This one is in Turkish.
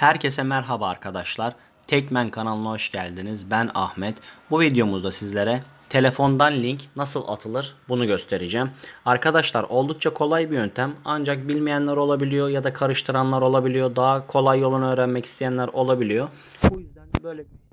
Herkese merhaba arkadaşlar. Tekmen kanalına hoş geldiniz. Ben Ahmet. Bu videomuzda sizlere telefondan link nasıl atılır bunu göstereceğim. Arkadaşlar oldukça kolay bir yöntem ancak bilmeyenler olabiliyor ya da karıştıranlar olabiliyor. Daha kolay yolunu öğrenmek isteyenler olabiliyor. Bu yüzden böyle bir